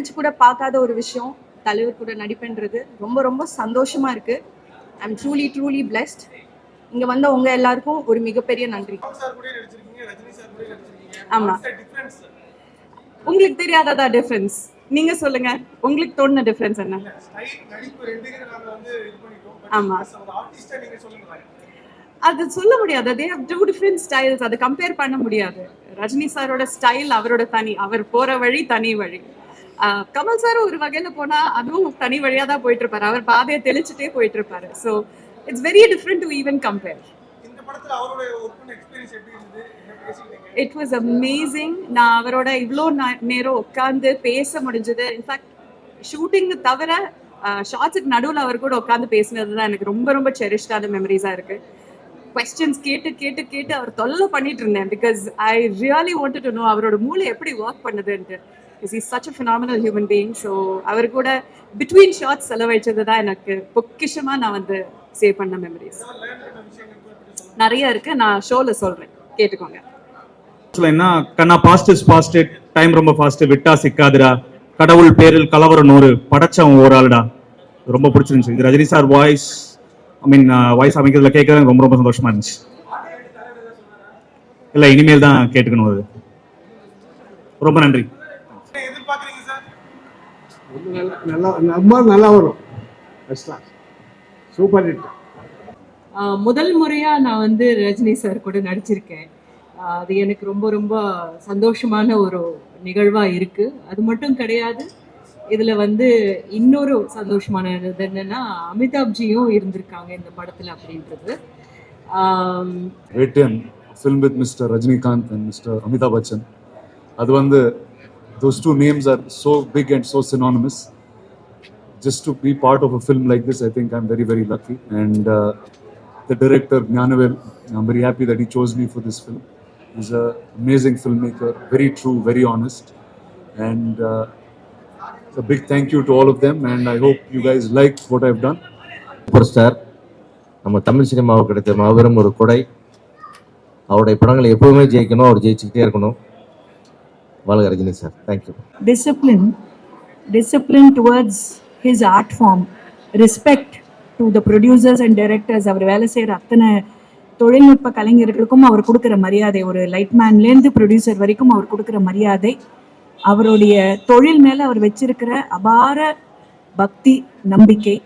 நினைச்சு கூட பார்க்காத ஒரு விஷயம். தலைவர் கூட நடிப்புன்றது ரொம்ப ரொம்ப சந்தோஷமா இருக்கு. I am truly truly blessed இங்க வந்த உங்க எல்லாருக்கும் ஒரு மிகப்பெரிய நன்றி. சார் கூட நடிச்சிருக்கீங்க ரஜினி சார் கூட நடிச்சிருக்கீங்க. ஆமா. டிஃபரன்ஸ் உங்களுக்கு தெரியாததா டிஃபரன்ஸ் நீங்க சொல்லுங்க. உங்களுக்கு தோணுன டிஃபரன்ஸ் என்ன? ஆமா. அது சொல்ல முடியாது. They have two different styles அதை கம்பேர் பண்ண முடியாது. ரஜினி சாரோட ஸ்டைல் அவரோட தனி. அவர் போற வழி தனி வழி. கமல் சார் ஒரு வகையில போனா அதுவும் தனி வழியா தான் போயிட்டு இருப்பாரு அவர் பாதையை தெளிச்சுட்டே போயிட்டு இருப்பாரு so it's very different to even compare it was amazing நான் அவரோட இவ்வளோ நேரம் உட்காந்து பேச முடிஞ்சது. இன்ஃபேக்ட் ஷூட்டிங் தவிர ஷார்ட்ஸுக்கு நடுவில் அவர் கூட உட்காந்து பேசினது தான் எனக்கு ரொம்ப ரொம்ப செரிஷ்டான மெமரிஸாக இருக்கு. கொஸ்டின்ஸ் கேட்டு கேட்டு கேட்டு அவர் தொல்லை பண்ணிட்டு இருந்தேன். Because I really wanted to know அவரோட மூளை எப்படி work பண்ணுதுன்ட்டு. Is is such a phenomenal human being so அவர் கூட பிட்வீன் ஷார்ட்ஸ் செலவழிச்சது தான் எனக்கு பொக்கிஷமாக நான் வந்து சேவ் பண்ண மெமரிஸ் லேர்ன் பண்ண நிறைய இருக்கு நான் ஷோவில் சொல்கிறேன் கேட்டுக்கோங்க. ஆக்சுவலா என்ன? கண்ணா பாஸ்ட் இஸ் பாஸ்ட் டைம் ரொம்ப ஃபாஸ்ட் விட்டா சிக்காதுடா. கடவுள் பேரில் கலவரம் நூறு படைச்சவன் ஒரு ஆளுடா. ரொம்ப பிடிச்சிருந்துச்சு. இது Rajini sir voice I mean voice அமைக்கிறதுல கேட்கறது ரொம்ப ரொம்ப சந்தோஷமா இருந்துச்சு. இல்லை இனிமேல் தான் கேட்டுக்கணும் அது. ரொம்ப நன்றி. நல்லா ரொம்ப நல்லா வரும். ஃபர்ஸ்ட் கிளாஸ் சூப்பர் ஹிட் முதல் முறையா நான் வந்து ரஜினி சார் கூட நடிச்சிருக்கேன். அது எனக்கு ரொம்ப ரொம்ப சந்தோஷமான ஒரு நிகழ்வா இருக்கு. அது மட்டும் கிடையாது இதுல வந்து இன்னொரு சந்தோஷமானது என்னன்னா அமிதாப்ஜியும் இருந்திருக்காங்க இந்த படத்துல அப்படின்றது. ATM film with mister Rajinikanth and mister Amitabh Bachchan. அது வந்து Those two names are so big and so synonymous just to be part of a film like this, I think I'm very, very lucky. And uh, the director, Gnanavel, I'm very happy that he chose me for this film. He's an amazing filmmaker, very true, very honest. And uh, a big thank you to all of them. And I hope you guys like what I've done. Super star நம்ம தமிழ் சினிமாவுக்கு கிடைத்த மாபெரும் ஒரு கொடை அவருடைய படங்களை எப்பவுமே ஜெயிக்கணும் அவர் ஜெயிச்சுக்கிட்டே இருக்கணும் வாழ்க Rajini sir. Thank you discipline discipline towards his art form respect to the producers and directors அவர் வேலை செய்கிற அத்தனை தொழில்நுட்ப கலைஞர்களுக்கும் அவர் கொடுக்குற மரியாதை. ஒரு லைட்மேன்லேருந்து ப்ரொடியூசர் வரைக்கும் அவர் கொடுக்குற மரியாதை. அவருடைய தொழில் மேலே அவர் வச்சிருக்கிற அபார பக்தி நம்பிக்கை.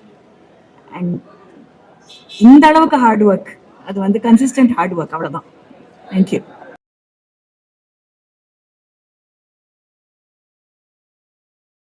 அண்ட் இந்த அளவுக்கு ஹார்ட் ஒர்க் அது வந்து கன்சிஸ்டன்ட் ஹார்ட் ஒர்க் அவ்வளோதான் தேங்க்யூ